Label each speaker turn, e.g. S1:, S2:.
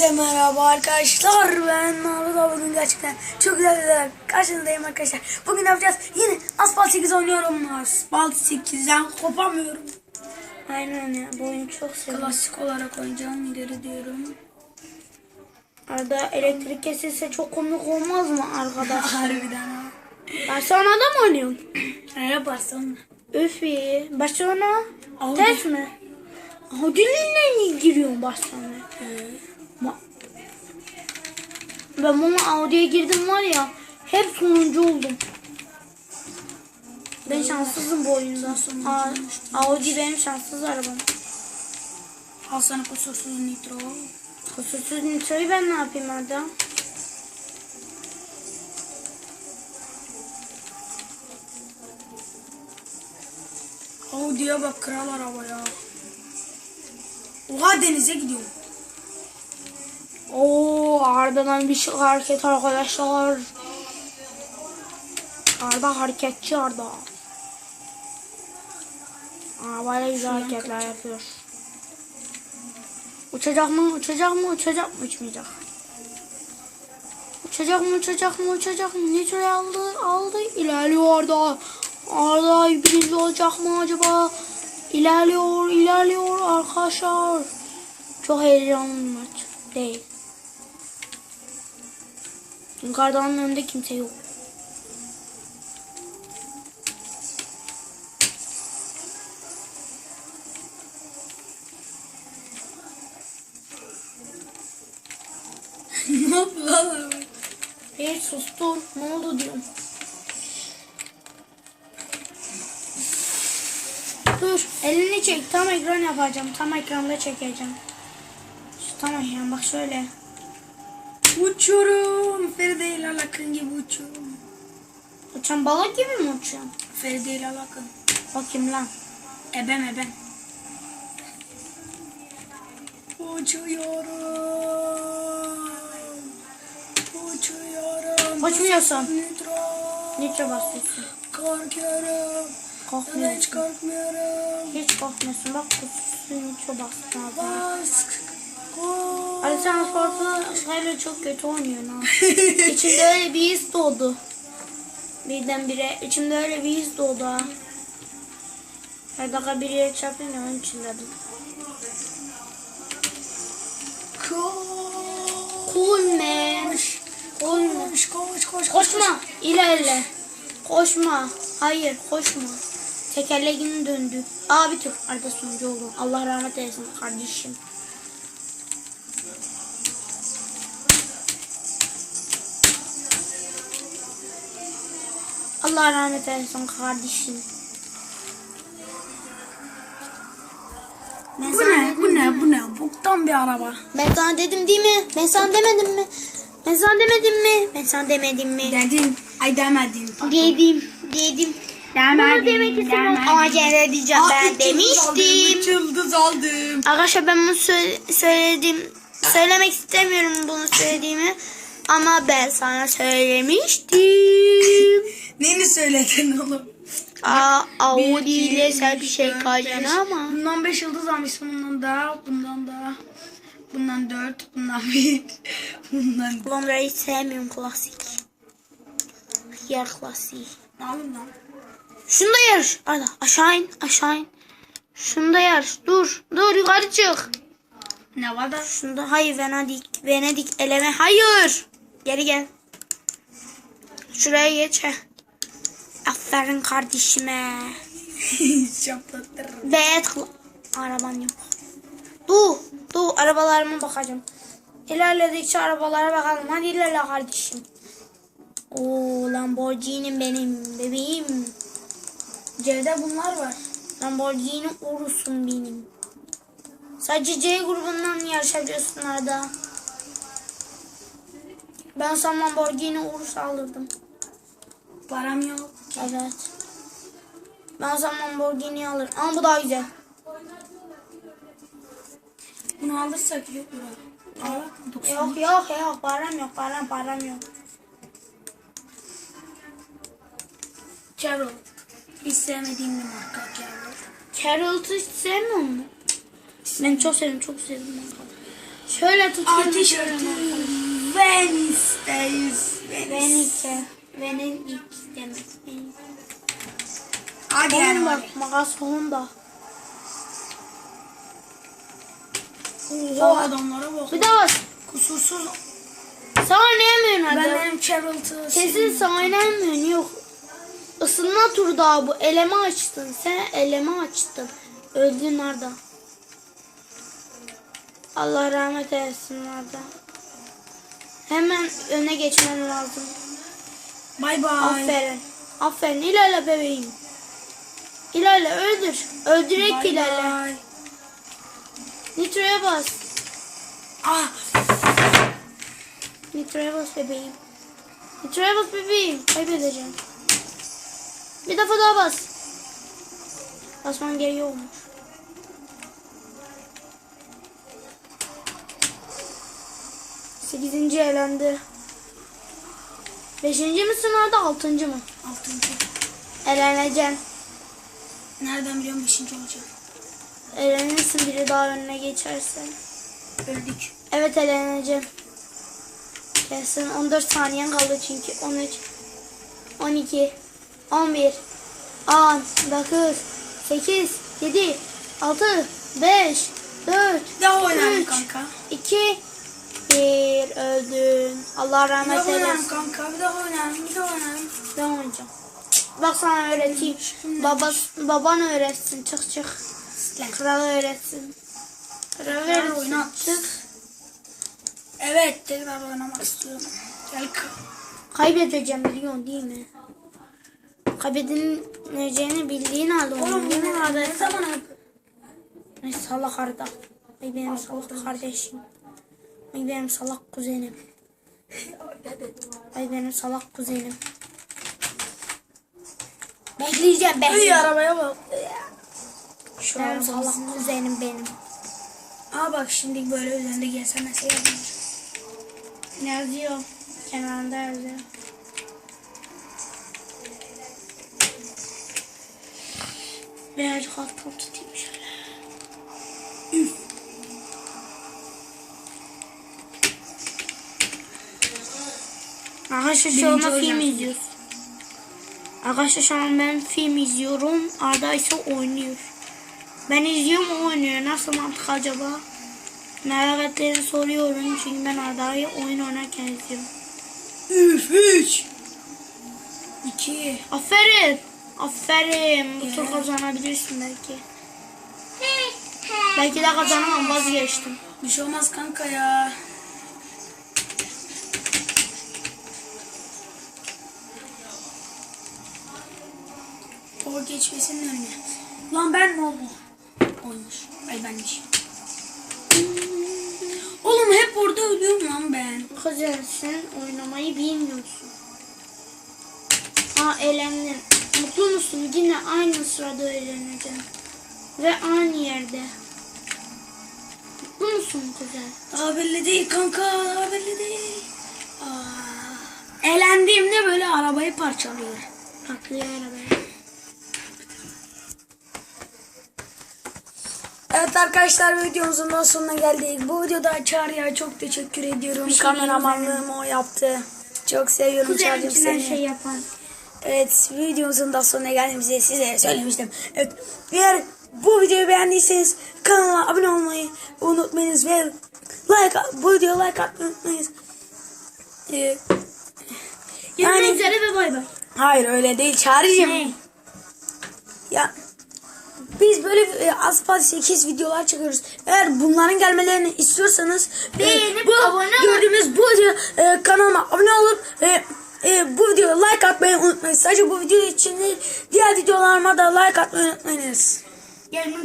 S1: Hepinize merhaba arkadaşlar. Ben abi bugün gerçekten çok güzel bir karşınızdayım arkadaşlar. Bugün ne yapacağız? Yine Asphalt 8 oynuyorum. Asphalt 8'den kopamıyorum.
S2: Aynen ya bu oyunu çok seviyorum.
S1: Klasik olarak oynayacağım. İleri diyorum.
S2: Arada elektrik kesilse çok komik olmaz mı arkadaş?
S1: Harbiden ha.
S2: Barcelona'da mı oynuyorsun?
S1: Ne yaparsın?
S2: Üf iyi. Barcelona ters mi? Audi'yle giriyorsun Barcelona'ya? Ben bunu Audi'ye girdim var ya hep sonuncu oldum. Ben şanssızım bu oyunda. Aa, Audi benim şanssız arabam.
S1: Al sana kusursuz nitro.
S2: Kusursuz nitroyu ben ne yapayım orada?
S1: Audi'ye bak kral araba ya. Oha denize gidiyorum.
S2: Oo Arda'dan bir şey hareket arkadaşlar. Arda hareketçi Arda. Arabayla güzel hareketler yapıyor. Uçacak mı? Uçacak mı? Uçacak mı? Uçmayacak. Uçacak mı? Uçacak mı? Uçacak mı? Nitro'yu aldı. Aldı. İlerliyor Arda. Arda birinci olacak mı acaba? İlerliyor. ilerliyor arkadaşlar. Çok heyecanlı maç. Değil. Çünkü önünde kimse yok.
S1: ne yapıyor lan?
S2: Hey sustur. Ne oldu diyorum. Dur. Elini çek. Tam ekran yapacağım. Tam ekranda çekeceğim. Şu tam ekran bak şöyle.
S1: Uçuyorum. Feride ile Alakın gibi uçuyorum.
S2: Uçan balık gibi mi uçuyorsun?
S1: Feride ile Alakın.
S2: Bakayım lan.
S1: Ebem ebem. Uçuyorum. Uçuyorum.
S2: Uçmuyorsun.
S1: Nitro.
S2: Nitro basıyorsun.
S1: Korkuyorum. Ben hiç
S2: Korkmuyorsun.
S1: korkmuyorum.
S2: Hiç korkmuyorsun. Bak kutusu nitro bastın abi. Ali sen sportu şeyle çok kötü oynuyorsun ha. İçimde öyle bir his doğdu. Birdenbire içimde öyle bir his doğdu ha. Her dakika bir yere çarpıyor ya onun için dedim. Cool man. Cool man.
S1: Koş koş koş.
S2: Koşma. ilerle. Koşma. Hayır koşma. Tekerleğini döndü. Aa bir tur. Arda sonucu oldu. Allah rahmet eylesin kardeşim. Allah rahmet eylesin kardeşim. Ben
S1: Bu ne?
S2: dedim
S1: Bu ne? Bu ne? Boktan bir araba.
S2: Ben sana dedim değil mi? Ben sana demedim mi? Ben sana demedim mi? Ben sana demedim mi?
S1: Dedin. Ay demedin.
S2: Dedim. Dedim. Bunu demek istemiyorum ama gene diyeceğim ben demiştim.
S1: Üç yıldız aldım.
S2: Arkadaşlar ben bunu söyle- söyledim. Söylemek istemiyorum bunu söylediğimi. Ama ben sana söylemiştim.
S1: Neyini söyledin oğlum?
S2: Aa, Audi ile sen bir şey
S1: beş.
S2: ama.
S1: Bundan 5 yıldız almışsın. Bundan daha, bundan daha. Bundan 4, bundan 1, bundan...
S2: Bunları hiç sevmiyorum klasik. Yer klasiği.
S1: Ne yapayım lan?
S2: Şunu da yarış. Arda aşağı in aşağı in. Şunu da yarış. Dur dur yukarı çık.
S1: Ne var da?
S2: Şunu da hayır Venedik. Venedik eleme. Hayır. Geri gel. Şuraya geç. heh. Aferin kardeşime.
S1: Şaplattırırım.
S2: Bet araban yok. Dur. Dur arabalarıma bakacağım. İlerledikçe arabalara bakalım. Hadi ilerle kardeşim. Oo Lamborghini benim bebeğim.
S1: C'de bunlar var.
S2: Lamborghini Urus'um benim. Sadece C grubundan yarışabiliyorsun arada. Ben sana Lamborghini Urus alırdım.
S1: Param yok.
S2: Evet. Ben sana Lamborghini alırım. Ama bu daha güzel.
S1: Bunu alırsak yok. 90.
S2: Yok yok yok param yok param param yok.
S1: Carol. Hiç sevmediğim bir marka Carol.
S2: Carrot'u hiç sevmiyor musun? Ben çok sevdim çok sevdim. Şöyle tutayım.
S1: A tişörtü Venice'deyiz. Venice.
S2: Venedik demek.
S1: Hadi yani. Hadi.
S2: makas Honda.
S1: Oha adamlara bak.
S2: Bir daha bas.
S1: Kusursuz.
S2: Sana oynayamıyorsun
S1: Ben
S2: hadi.
S1: benim Charlton.
S2: Kesin sana oynayamıyorsun yok. Isınma turu daha bu. Eleme açtın. Sen eleme açtın. Öldün orada. Allah rahmet eylesin orada. Hemen öne geçmen lazım.
S1: Bay bay.
S2: Aferin. Aferin. İlerle bebeğim. İlerle öldür. Öldürek
S1: Bay
S2: ilerle.
S1: bay.
S2: Nitro'ya bas.
S1: Ah.
S2: Nitro'ya bas bebeğim. Nitro'ya bas bebeğim. Kaybedeceğim. Bir defa daha bas. Basman gerekiyormuş. Sekizinci elendi. Beşinci misin orada altıncı mı?
S1: Altıncı.
S2: Eleneceksin.
S1: Nereden biliyorum beşinci olacak.
S2: Elenirsin biri daha önüne geçerse.
S1: Öldük.
S2: Evet eleneceğim. Kesin 14 saniyen kaldı çünkü. 13, 12, 11, 10, 9, 8, 7, 6, 5, 4,
S1: Bir daha
S2: Üç.
S1: kanka.
S2: 2, 1 öldün. Allah
S1: Bir
S2: rahmet
S1: daha oynayalım
S2: eylesin.
S1: kanka. Bir daha oynayalım. Bir daha oynayalım.
S2: Ben oynayacağım. Bak sana öğreteyim. Babas, baban öğretsin. Çık çık. Kral öğretsin. Kral öğretsin. Çık.
S1: Evet tekrar oynamak istiyorum. Gel ka-
S2: Kaybedeceğim biliyorsun değil mi? Kaybedileceğini bildiğin halde
S1: Oğlum.
S2: Değil mi
S1: ne zaman
S2: salak Arda. Ay benim salak kardeşim. Ay benim salak kuzenim. Ay benim salak kuzenim. Bekleyeceğim
S1: Uy
S2: bekleyeceğim.
S1: arabaya bak. Şu
S2: Benim
S1: an
S2: salak kuzenim benim.
S1: Aa bak şimdi böyle üzerinde gelse mesela.
S2: Ne yazıyor? Kenarında yazıyor. Birazcık alttan tutayım şöyle. Arkadaşlar şu anda film izliyoruz. Arkadaşlar şu an ben film izliyorum. Arda ise oynuyor. Ben izliyorum o oynuyor. Nasıl mantık acaba? Merak ettiğini soruyorum. Çünkü ben Arda'yı oyun oynarken izliyorum.
S1: Üf üç. İki.
S2: Aferin. Aferin. Bu tur kazanabilirsin belki. Belki de kazanamam vazgeçtim.
S1: Bir şey olmaz kanka ya. O geçmesinin önüne. Lan ben mi oldum? Oymuş. Ay benmiş. Oğlum hep orada ölüyorum lan ben.
S2: Kızım sen oynamayı bilmiyorsun. Aa eğlendin. Mutlu musun? Yine aynı sırada eğleneceksin. Ve aynı yerde. Mutlu musun kızım?
S1: Daha belli değil kanka. Daha belli değil. Aa, eğlendiğimde böyle arabayı parçalıyor.
S2: Patlıyor arabaya.
S1: Evet arkadaşlar videomuzun da sonuna geldik. Bu videoda Çağrı'ya çok teşekkür ediyorum.
S2: Bir
S1: Kameramanlığımı o yaptı. Çok seviyorum
S2: içinden
S1: seni.
S2: şey yapan.
S1: Evet videomuzun da sonuna geldiğimizi size söylemiştim. Evet eğer bu videoyu beğendiyseniz kanala abone olmayı unutmayınız ve like bu videoya like atmayı unutmayınız. Ee,
S2: Yani
S1: yani
S2: üzere ve bay bay.
S1: hayır öyle değil Çağrı'cığım.
S2: Ne?
S1: Ya biz böyle e, Asfalt 8 videolar çekiyoruz. Eğer bunların gelmelerini istiyorsanız e,
S2: Beğenip
S1: bu
S2: abone
S1: gördüğümüz bu e, kanalıma abone olup e, e, bu videoya like atmayı unutmayın. Sadece bu video için değil diğer videolarıma da like atmayı unutmayınız.
S2: Gelin